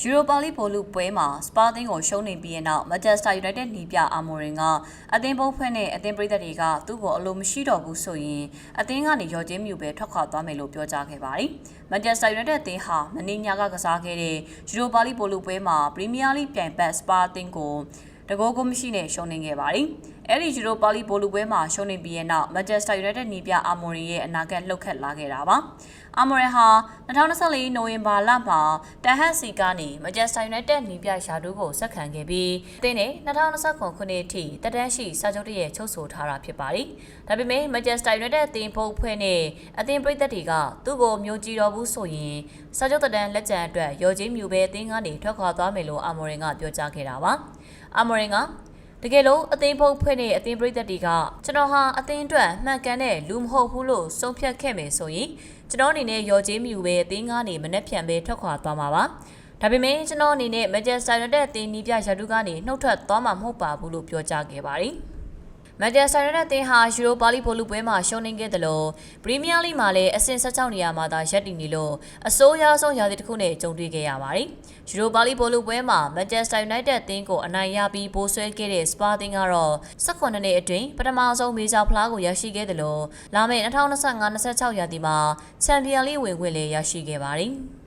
ယူရိုပါလိဘောလူပွဲမှာစပါသင်းကိုရှုံးနေပြီးတဲ့နောက်မန်ချက်စတာယူနိုက်တက်နီးပြအာမိုရင်ကအသင်းပုံးဖွဲ့နဲ့အသင်းပရိသတ်တွေကသူ့ကိုအလိုမရှိတော့ဘူးဆိုရင်အသင်းကနေရော်ချင်းမြူပဲထွက်ခွာသွားမယ်လို့ပြောကြားခဲ့ပါတယ်။မန်ချက်စတာယူနိုက်တက်အသင်းဟာမနေ့ညကကစားခဲ့တဲ့ယူရိုပါလိဘောလူပွဲမှာပရီးမီးယားလိပြိုင်ဘက်စပါအသင်းကိုတကောကိုမရှိနဲ့ရှုံးနေခဲ့ပါတယ်။ အဲဒီယူရိုပါလိဘောလူပွဲမှာရှုံးနေပြီးတဲ့နောက်မန်ချက်စတာယူနိုက်တက်နီးပြအာမိုရင်ရဲ့အနာဂတ်လှုပ်ခတ်လာခဲ့တာပါ။အာမိုရင်ဟာ2024နိုဝင်ဘာလမှာတန်ဟတ်စီကနေမန်ချက်စတာယူနိုက်တက်နီးပြရှာဒူးကိုဆက်ခံခဲ့ပြီးအသင်းနဲ့2029ခုနှစ်အထိတက်တန်းရှိစာချုပ်တရဲ့ချုပ်ဆိုထားတာဖြစ်ပါတယ်။ဒါပေမဲ့မန်ချက်စတာယူနိုက်တက်အသင်းဖုတ်ဖွဲ့နဲ့အသင်းပရိသတ်တွေကသူ့ကိုမျိုးကြည့်တော်ဘူးဆိုရင်စာချုပ်တက်တန်းလက်ကျန်အတွက်ရော်ချင်းမြူပဲအသင်းကနေထွက်ခွာသွားမယ်လို့အာမိုရင်ကပြောကြားခဲ့တာပါ။အာမိုရင်က တကယ်လို့အသိဖို့ဖွဲ့နေအသိပရိသတ်တွေကကျွန်တော်ဟာအသိအတွက်မှန်ကန်တဲ့လူမဟုတ်ဘူးလို့ဆုံးဖြတ်ခဲ့မယ်ဆိုရင်ကျွန်တော်အနေနဲ့ရော်ကြေးမြူပဲအသိငါးနေမနှက်ဖြန်ပဲထွက်ခွာသွားမှာပါဒါပေမဲ့ကျွန်တော်အနေနဲ့ Manchester United အသင်းနီးပြရာထူးကနေနှုတ်ထွက်သွားမှာမဟုတ်ပါဘူးလို့ပြောကြားခဲ့ပါတယ် မန်ချက်စတာယူနိုက်တက်အသင်းဟာယူရိုပါလိဖိုလူပွဲမှာရှုံးနိမ့်ခဲ့တယ်လို့ပရီးမီးယားလိမှာလည်းအဆင့်16နေရာမှာသာရပ်တည်နေလို့အဆိုးရွားဆုံးရာသီတစ်ခုနဲ့ကြုံတွေ့ခဲ့ရပါတယ်။ယူရိုပါလိဖိုလူပွဲမှာမန်ချက်စတာယူနိုက်တက်အသင်းကိုအနိုင်ရပြီးပိုးဆွဲခဲ့တဲ့စပါအသင်းကတော့18နှစ်အတွင်းပထမဆုံးမေဂျာဖလားကိုရရှိခဲ့တယ်လို့လာမယ့်2025-26ရာသီမှာချန်ပီယံလိဝင်ခွင့်လည်းရရှိခဲ့ပါတယ်။